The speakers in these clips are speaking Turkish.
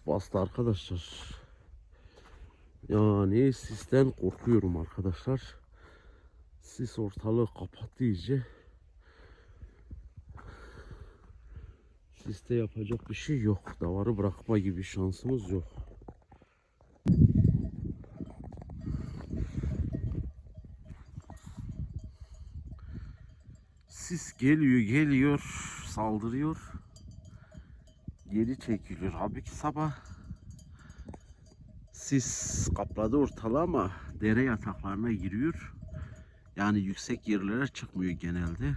Sis bastı arkadaşlar. Yani sisten korkuyorum arkadaşlar. Sis ortalığı kapattı iyice. Siste yapacak bir şey yok. Davarı bırakma gibi şansımız yok. Sis geliyor geliyor saldırıyor. Geri çekiliyor. Halbuki sabah sis kapladı ortalığı ama dere yataklarına giriyor. Yani yüksek yerlere çıkmıyor genelde.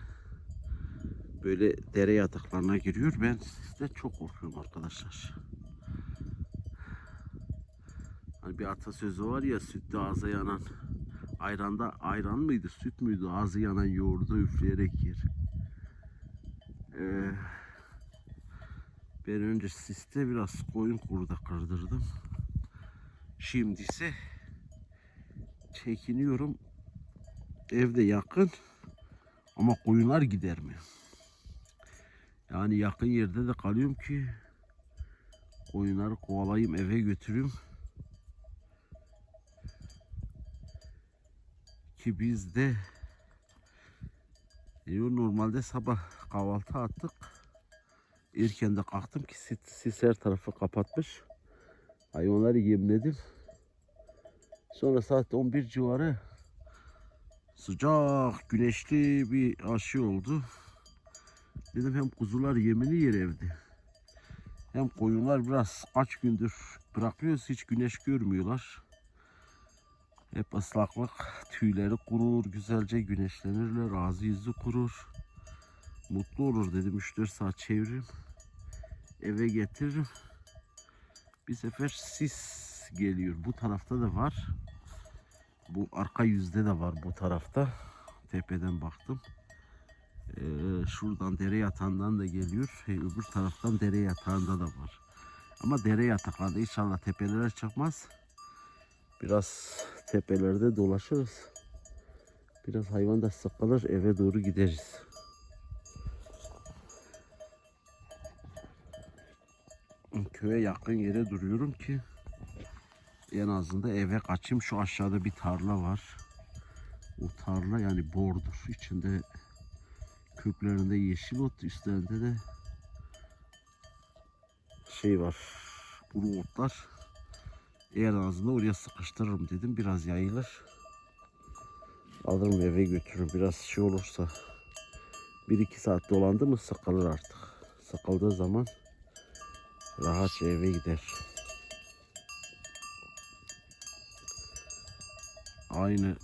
Böyle dere yataklarına giriyor. Ben sisten çok korkuyorum arkadaşlar. Hani bir atasözü var ya sütlü ağza yanan ayranda ayran mıydı süt müydü ağzı yanan yoğurdu üfleyerek yer. Ee, ben önce siste biraz koyun kurda kırdırdım. Şimdi ise çekiniyorum. Evde yakın ama koyunlar gider mi? Yani yakın yerde de kalıyorum ki koyunları kovalayayım eve götüreyim. Ki biz de diyor normalde sabah kahvaltı attık. Erken de kalktım ki sis, sis her tarafı kapatmış. Hayvanları yemledim. Sonra saat 11 civarı sıcak güneşli bir aşı oldu. Dedim hem kuzular yemini yer evde. Hem koyunlar biraz kaç gündür bırakıyoruz hiç güneş görmüyorlar. Hep ıslaklık, tüyleri kurur, güzelce güneşlenirler, ağzı yüzü kurur. Mutlu olur dedim 3-4 saat çeviririm. Eve getiririm. Bir sefer sis geliyor. Bu tarafta da var. Bu arka yüzde de var bu tarafta. Tepeden baktım. Ee, şuradan dere yatağından da geliyor. Hey, öbür taraftan dere yatağında da var. Ama dere yataklarda inşallah tepelere çıkmaz. Biraz tepelerde dolaşırız. Biraz hayvan da sıkılır eve doğru gideriz. Köye yakın yere duruyorum ki en azından eve kaçayım. Şu aşağıda bir tarla var. O tarla yani bordur. İçinde köklerinde yeşil ot, üstlerinde de şey var. Kuru otlar. En azından oraya sıkıştırırım dedim. Biraz yayılır. Alırım eve götürürüm. Biraz şey olursa 1-2 saat dolandı mı sıkılır artık. Sıkıldığı zaman rahatça eve gider. Aynı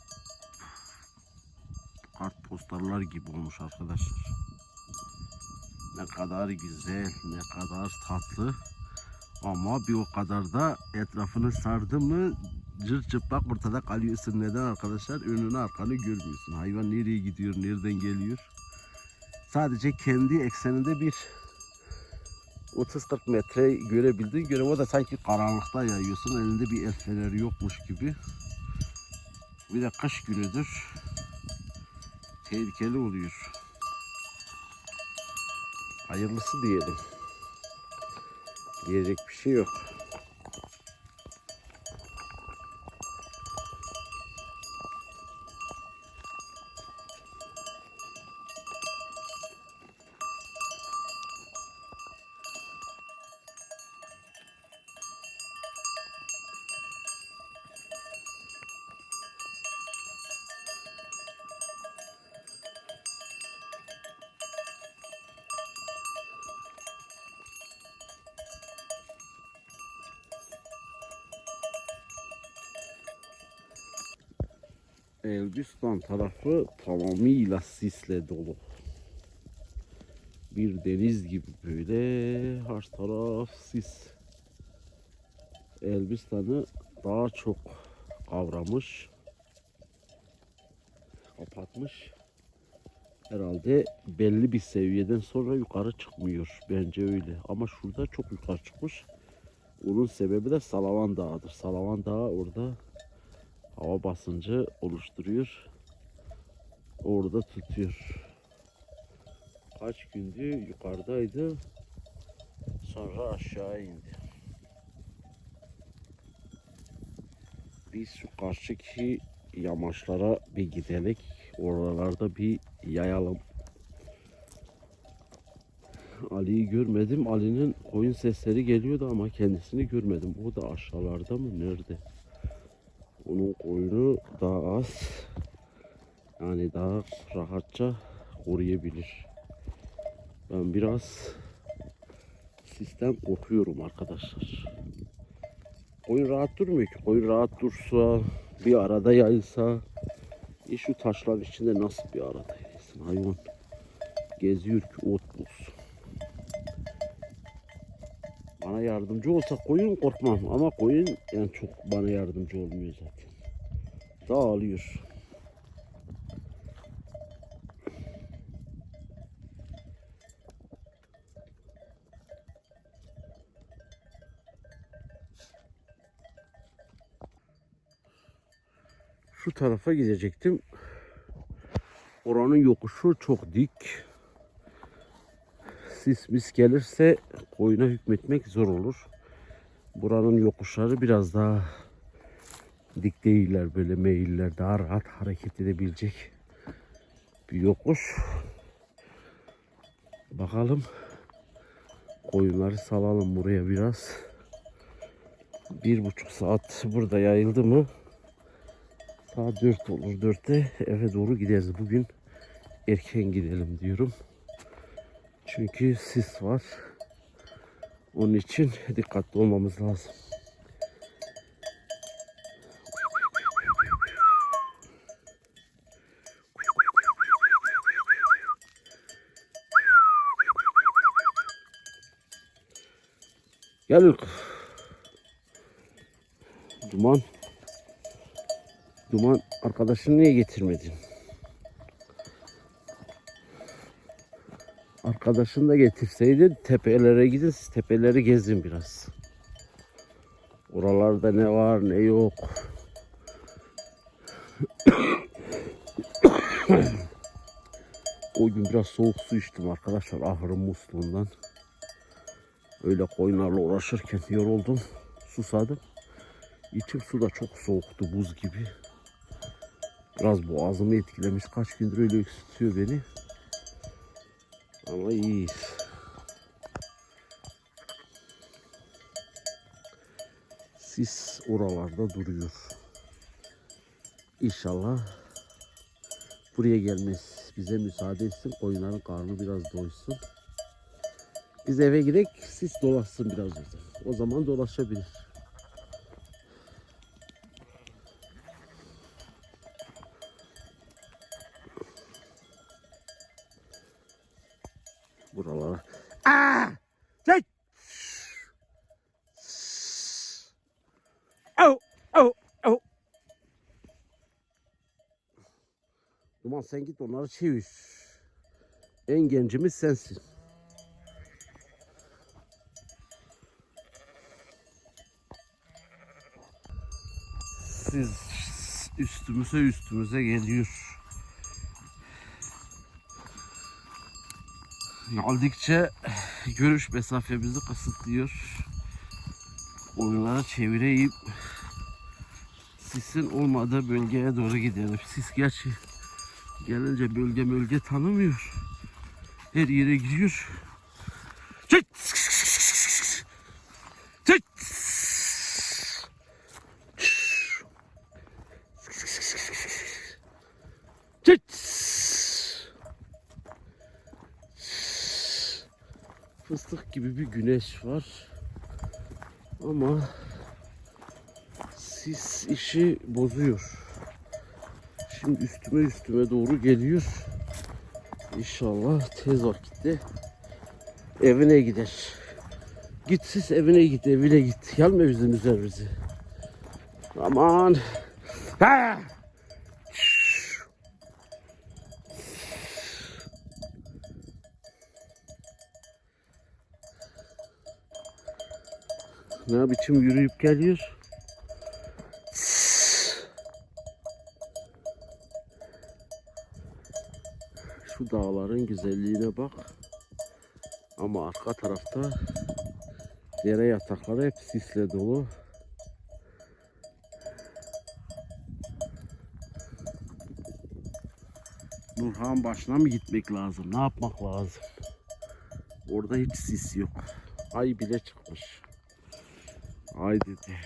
kartpostallar gibi olmuş arkadaşlar. Ne kadar güzel, ne kadar tatlı. Ama bir o kadar da etrafını sardı mı cır çıplak ortada kalıyorsun. Neden arkadaşlar? Önünü arkanı görmüyorsun. Hayvan nereye gidiyor, nereden geliyor. Sadece kendi ekseninde bir 30-40 metre görebildiğin göre o da sanki karanlıkta yayıyorsun. Elinde bir el feneri yokmuş gibi. Bir de kış günüdür. Tehlikeli oluyor. Hayırlısı diyelim. Diyecek bir şey yok. Elbistan tarafı tamamıyla sisle dolu. Bir deniz gibi böyle her taraf sis. Elbistan'ı daha çok kavramış. Kapatmış. Herhalde belli bir seviyeden sonra yukarı çıkmıyor. Bence öyle. Ama şurada çok yukarı çıkmış. Onun sebebi de Salavan Dağı'dır. Salavan Dağı orada hava basıncı oluşturuyor. Orada tutuyor. Kaç gündü yukarıdaydı. Sonra aşağı indi. Biz şu karşıki yamaçlara bir gidelim. Oralarda bir yayalım. Ali'yi görmedim. Ali'nin koyun sesleri geliyordu ama kendisini görmedim. O da aşağılarda mı? Nerede? Onun koyunu daha az. Yani daha rahatça koruyabilir. Ben biraz sistem korkuyorum arkadaşlar. Koyun rahat durmuyor ki. Koyun rahat dursa, bir arada yayılsa, e şu taşların içinde nasıl bir arada yaysın hayvan? Geziyor ki ot bulsun. Bana yardımcı olsa koyun korkmam ama koyun yani çok bana yardımcı olmuyor zaten. Dağılıyor. Şu tarafa gidecektim. Oranın yokuşu çok dik. Sis mis gelirse koyuna hükmetmek zor olur. Buranın yokuşları biraz daha dik değiller böyle meyiller daha rahat hareket edebilecek bir yokuş. Bakalım koyunları salalım buraya biraz. Bir buçuk saat burada yayıldı mı saat dört olur. Dörtte eve doğru gideriz. Bugün erken gidelim diyorum. Çünkü sis var. Onun için dikkatli olmamız lazım. Gel. Duman. Duman arkadaşını niye getirmedin? Arkadaşını da getirseydin tepelere gidin tepeleri gezin biraz. Oralarda ne var ne yok. o gün biraz soğuk su içtim arkadaşlar ahırın musluğundan. Öyle koyunlarla uğraşırken yoruldum. Susadım. İçim su da çok soğuktu buz gibi. Biraz boğazımı etkilemiş. Kaç gündür öyle öksürtüyor beni. Ama iyiyiz. Sis oralarda duruyor. İnşallah buraya gelmez. Bize müsaade etsin. Koyunların karnı biraz doysun. Biz eve gidelim. Sis dolaşsın biraz orada. O zaman dolaşabilir. Sen git onları çevir. En gencimiz sensin. Siz üstümüze üstümüze geliyor. Geldikçe görüş mesafemizi kısıtlıyor. Oyunları çevireyim. Sisin olmadığı bölgeye doğru gidelim. Sis gerçi gelince bölge bölge tanımıyor. Her yere giriyor. Çık! Çık! Fıstık gibi bir güneş var. Ama sis işi bozuyor. Şimdi üstüme üstüme doğru geliyor. İnşallah tez vakitte evine gider. Git siz evine git, evine git. Gelme bizim üzerimize. Aman. Ha! Ne biçim yürüyüp geliyor? Dağların güzelliğine bak. Ama arka tarafta Dere yatakları hep sisle dolu. Nurhan başına mı gitmek lazım? Ne yapmak lazım? Orada hiç sis yok. Ay bile çıkmış. Ay dedi.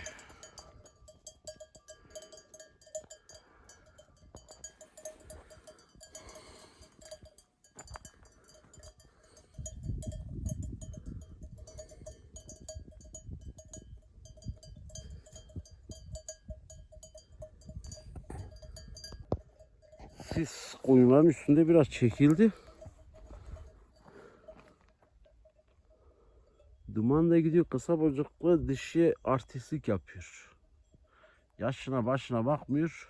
Sis koyunların üstünde biraz çekildi. Duman da gidiyor kısa bacaklı dişi artistlik yapıyor. Yaşına başına bakmıyor.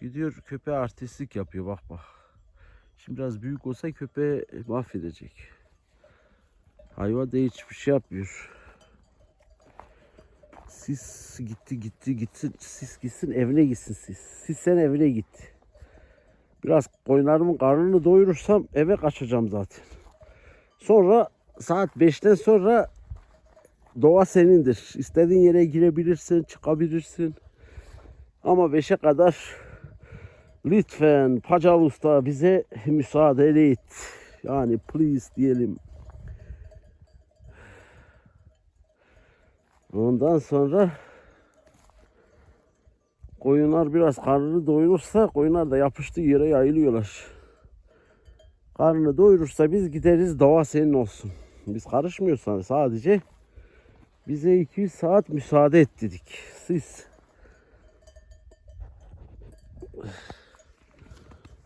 Gidiyor köpeğe artistlik yapıyor bak bak. Şimdi biraz büyük olsa köpeği mahvedecek. Hayvan da hiçbir şey yapmıyor. Sis gitti gitti gitsin. Sis gitsin evine gitsin sis. Sis sen evine git. Biraz koyunlarımın karnını doyurursam eve kaçacağım zaten. Sonra saat 5'ten sonra doğa senindir. İstediğin yere girebilirsin, çıkabilirsin. Ama 5'e kadar lütfen Pacal Usta bize müsaade et. Yani please diyelim. Ondan sonra koyunlar biraz karnını doyurursa koyunlar da yapıştığı yere yayılıyorlar. Karnını doyurursa biz gideriz doğa senin olsun. Biz karışmıyorsan sadece bize 200 saat müsaade et dedik. Siz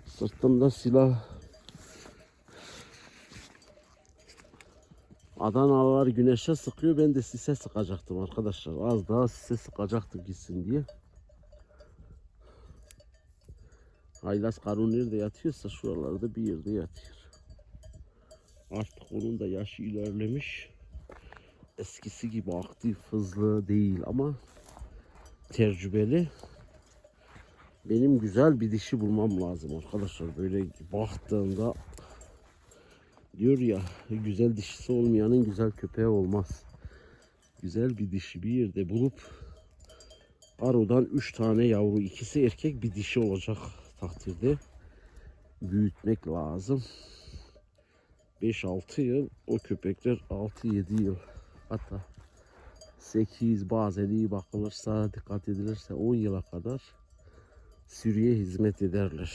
sırtımda silah Adanalılar güneşe sıkıyor ben de sise sıkacaktım arkadaşlar. Az daha sise sıkacaktım gitsin diye. Haylaz karun nerede yatıyorsa şuralarda bir yerde yatıyor. Artık onun da yaşı ilerlemiş. Eskisi gibi aktif, hızlı değil ama tecrübeli. Benim güzel bir dişi bulmam lazım arkadaşlar. Böyle baktığında diyor ya güzel dişisi olmayanın güzel köpeği olmaz. Güzel bir dişi bir yerde bulup Aro'dan 3 tane yavru, ikisi erkek bir dişi olacak takdirde büyütmek lazım. 5-6 yıl o köpekler 6-7 yıl hatta 8 bazen iyi bakılırsa dikkat edilirse 10 yıla kadar sürüye hizmet ederler.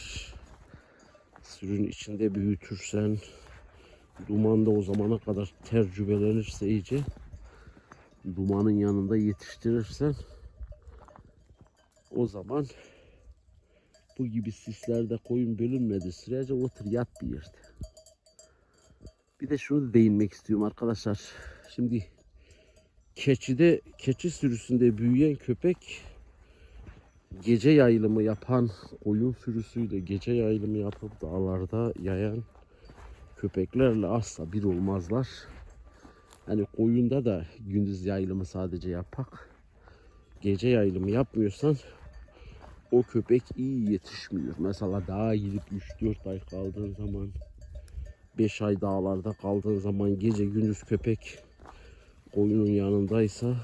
Sürün içinde büyütürsen dumanda o zamana kadar tecrübelenirse iyice dumanın yanında yetiştirirsen o zaman bu gibi sislerde koyun bölünmediği sürece otur yat bir yerde. Bir de şunu da değinmek istiyorum arkadaşlar. Şimdi keçide, keçi sürüsünde büyüyen köpek gece yayılımı yapan oyun sürüsüyle gece yayılımı yapıp dağlarda yayan köpeklerle asla bir olmazlar. Hani koyunda da gündüz yayılımı sadece yapak. Gece yayılımı yapmıyorsan o köpek iyi yetişmiyor. Mesela dağa gidip 3-4 ay kaldığın zaman 5 ay dağlarda kaldığın zaman gece gündüz köpek koyunun yanındaysa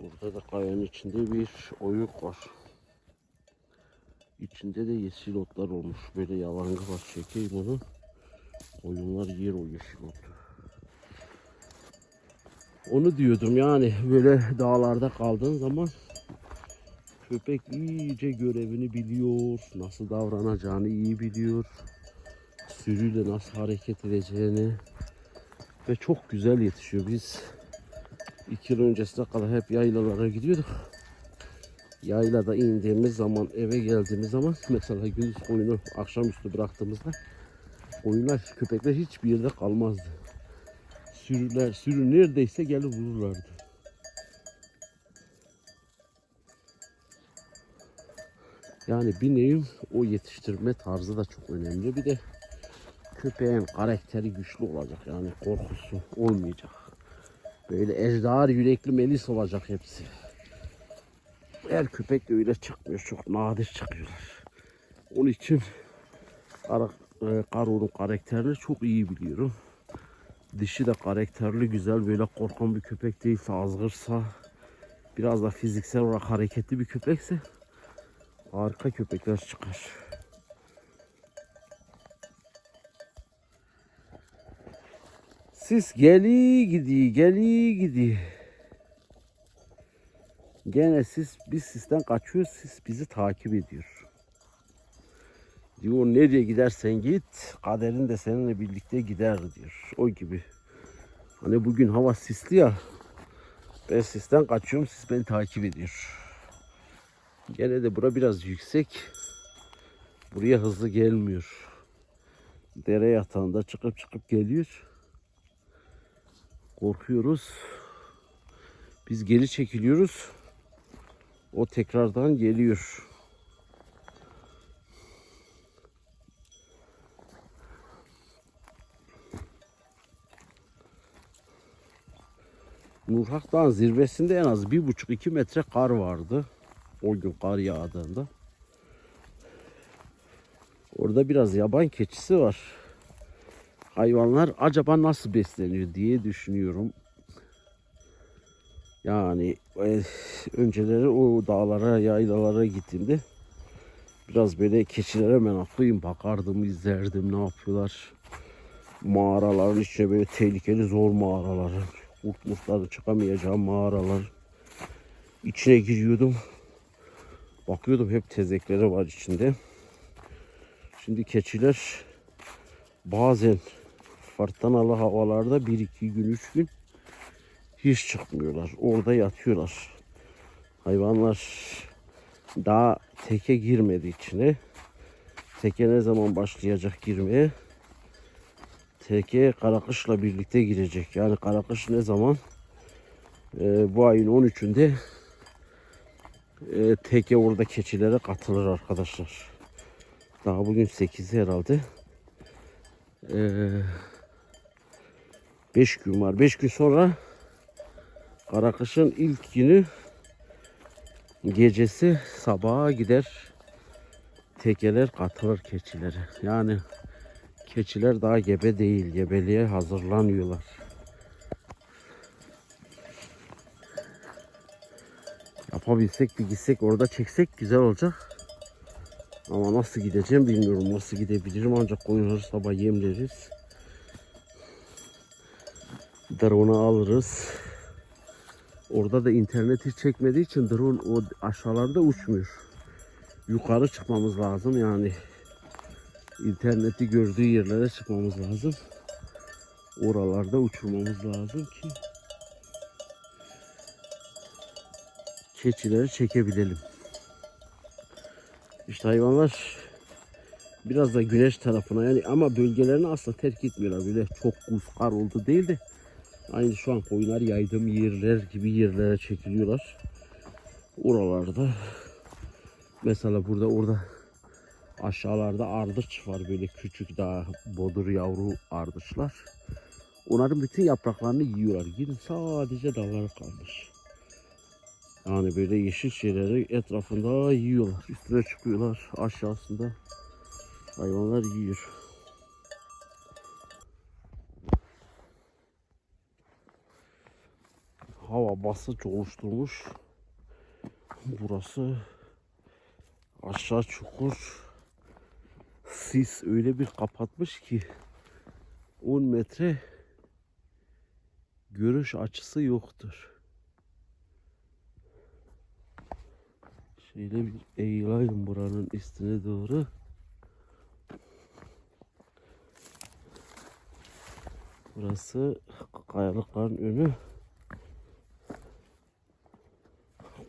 burada da kayanın içinde bir oyuk var. İçinde de yeşil otlar olmuş. Böyle yalangı var. Çekeyim onu. Koyunlar yer o yeşil otu. Onu diyordum yani böyle dağlarda kaldığın zaman köpek iyice görevini biliyor. Nasıl davranacağını iyi biliyor. Sürüyle nasıl hareket edeceğini ve çok güzel yetişiyor. Biz iki yıl öncesine kadar hep yaylalara gidiyorduk. Yaylada indiğimiz zaman eve geldiğimiz zaman mesela gündüz koyunu akşamüstü bıraktığımızda koyunlar köpekler hiçbir yerde kalmazdı. Sürüler sürü neredeyse gelip vururlardı. Yani bir nevi o yetiştirme tarzı da çok önemli. Bir de köpeğin karakteri güçlü olacak. Yani korkusu olmayacak. Böyle ejder yürekli melis olacak hepsi. Her köpek de öyle çıkmıyor. Çok nadir çıkıyorlar. Onun için kara, e, Karo'nun karakterini çok iyi biliyorum. Dişi de karakterli güzel böyle korkan bir köpek değilse azgırsa biraz da fiziksel olarak hareketli bir köpekse harika köpekler çıkar. Sis geli gidi geli gidi. Gene siz biz sizden kaçıyoruz siz bizi takip ediyor. Diyor nereye gidersen git kaderin de seninle birlikte gider diyor. O gibi. Hani bugün hava sisli ya. Ben sisten kaçıyorum siz beni takip ediyor. Gene de bura biraz yüksek. Buraya hızlı gelmiyor. Dere yatağında çıkıp çıkıp geliyor. Korkuyoruz. Biz geri çekiliyoruz. O tekrardan geliyor. Nurhak Dağı'nın zirvesinde en az bir buçuk iki metre kar vardı. O gün kar yağdığında. Orada biraz yaban keçisi var. Hayvanlar acaba nasıl besleniyor diye düşünüyorum. Yani e, önceleri o dağlara, yaylalara gittiğimde biraz böyle keçilere meraklıyım. Bakardım, izlerdim ne yapıyorlar. Mağaraların içine böyle tehlikeli zor mağaralar. Kurt murtları çıkamayacağı mağaralar. İçine giriyordum. Bakıyordum hep tezekleri var içinde. Şimdi keçiler bazen fırtınalı havalarda bir iki gün üç gün hiç çıkmıyorlar. Orada yatıyorlar. Hayvanlar daha teke girmedi içine. Teke ne zaman başlayacak girmeye? Teke Karakış'la birlikte girecek. Yani Karakış ne zaman? Ee, bu ayın 13'ünde e, teke orada keçilere katılır arkadaşlar. Daha bugün 8'i herhalde. 5 gün var. 5 gün sonra Karakış'ın ilk günü gecesi sabaha gider tekeler katılır keçilere. Yani keçiler daha gebe değil. Gebeliğe hazırlanıyorlar. Yapabilsek bir gitsek orada çeksek güzel olacak. Ama nasıl gideceğim bilmiyorum. Nasıl gidebilirim ancak koyunları sabah yemleriz. Drone'u alırız. Orada da internet hiç çekmediği için drone o aşağılarda uçmuyor. Yukarı çıkmamız lazım yani. interneti gördüğü yerlere çıkmamız lazım. Oralarda uçurmamız lazım ki keçileri çekebilelim. İşte hayvanlar biraz da güneş tarafına yani ama bölgelerini asla terk etmiyorlar. Böyle çok buz kar oldu değil de aynı şu an koyunlar yaydığım yerler gibi yerlere çekiliyorlar. Oralarda mesela burada orada aşağılarda ardıç var böyle küçük daha bodur yavru ardıçlar. Onların bütün yapraklarını yiyorlar. Gidin sadece dalları kalmış. Yani böyle yeşil şeyleri etrafında yiyorlar. Üstüne çıkıyorlar aşağısında. Hayvanlar yiyor. Hava basınç oluşturmuş. Burası aşağı çukur. Sis öyle bir kapatmış ki 10 metre görüş açısı yoktur. Şöyle bir eğilayım buranın üstüne doğru. Burası kayalıkların önü.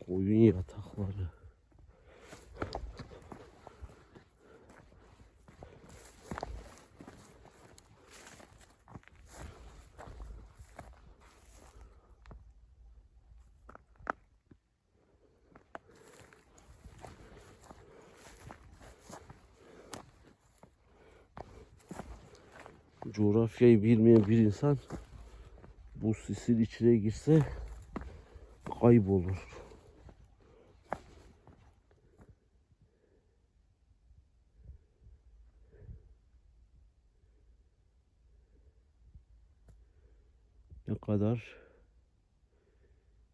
Koyun yatakları. Coğrafyayı bilmeyen bir insan bu sisin içine girse kaybolur. ne kadar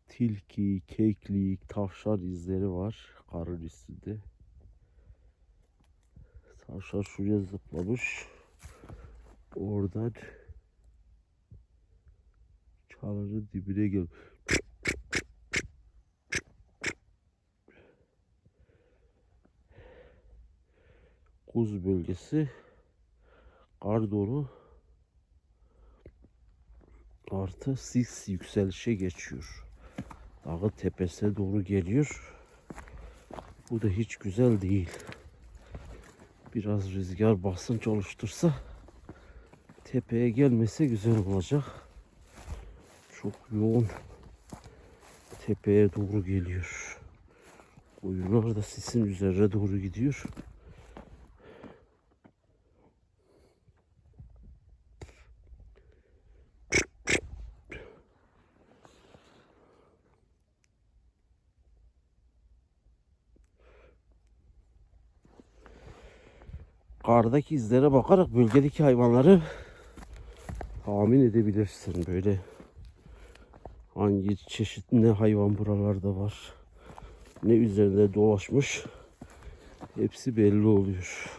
tilki, keklik, tavşan izleri var karın üstünde. Tavşan şuraya zıplamış. Oradan çalının dibine gel. Kuz bölgesi kar dolu artı sis yükselişe geçiyor. Dağın tepesine doğru geliyor. Bu da hiç güzel değil. Biraz rüzgar basınç oluştursa tepeye gelmese güzel olacak. Çok yoğun tepeye doğru geliyor. Koyunlar da sisin üzerine doğru gidiyor. Kardaki izlere bakarak bölgedeki hayvanları tahmin edebilirsin. Böyle hangi çeşit ne hayvan buralarda var. Ne üzerinde dolaşmış. Hepsi belli oluyor.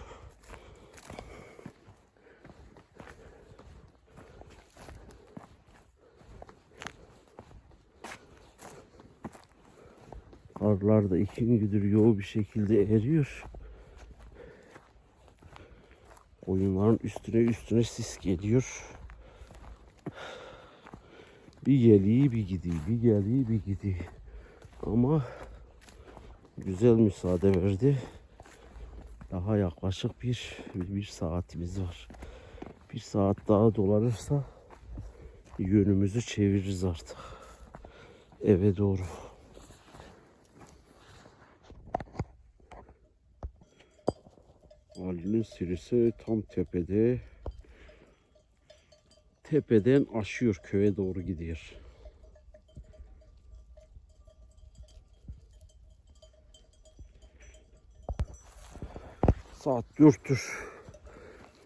Karlar da iki gündür yoğun bir şekilde eriyor. Koyunların üstüne üstüne sis geliyor. Bir geliyor bir gidiyor, bir geliyor bir gidiyor. Ama güzel müsaade verdi. Daha yaklaşık bir, bir saatimiz var. Bir saat daha dolanırsa yönümüzü çeviririz artık. Eve doğru. Ali'nin sürüsü tam tepede. Tepeden aşıyor köye doğru gidiyor. Saat dörttür.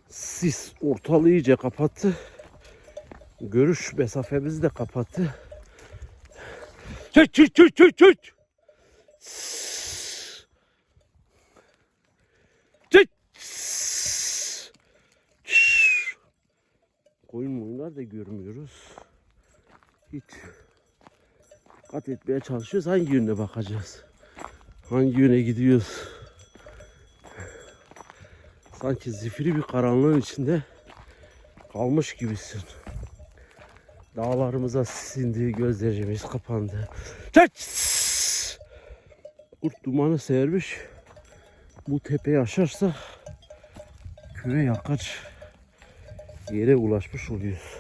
Sis ortalığı iyice kapattı. Görüş mesafemizi de kapattı. Çıt çıt çıt çıt. Çıt. Koyun moyunlar da görmüyoruz. Hiç dikkat etmeye çalışıyoruz. Hangi yöne bakacağız? Hangi yöne gidiyoruz? Sanki zifiri bir karanlığın içinde kalmış gibisin. Dağlarımıza sindi, gözlerimiz kapandı. Çek! Kurt dumanı sermiş. Bu tepeyi aşarsa köye yakar yere ulaşmış oluyoruz.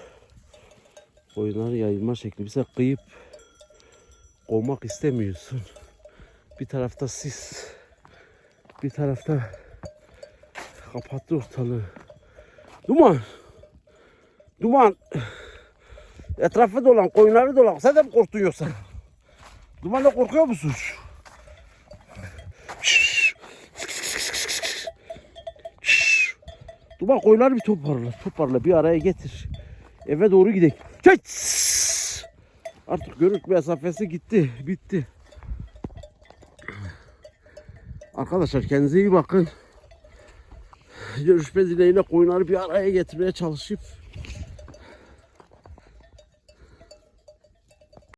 Koyunları yayılma şekli bize kıyıp kovmak istemiyorsun. Bir tarafta sis, bir tarafta kapattı ortalığı. Duman, duman. Etrafı dolan, koyunları dolan. Sen de mi korktun yoksa? Dumanla korkuyor musun? Duman koyunları bir toparla, toparla bir araya getir. Eve doğru gidelim. Çek! Artık görüş mesafesi gitti, bitti. Arkadaşlar kendinize iyi bakın. Görüşme dileğiyle koyunları bir araya getirmeye çalışıp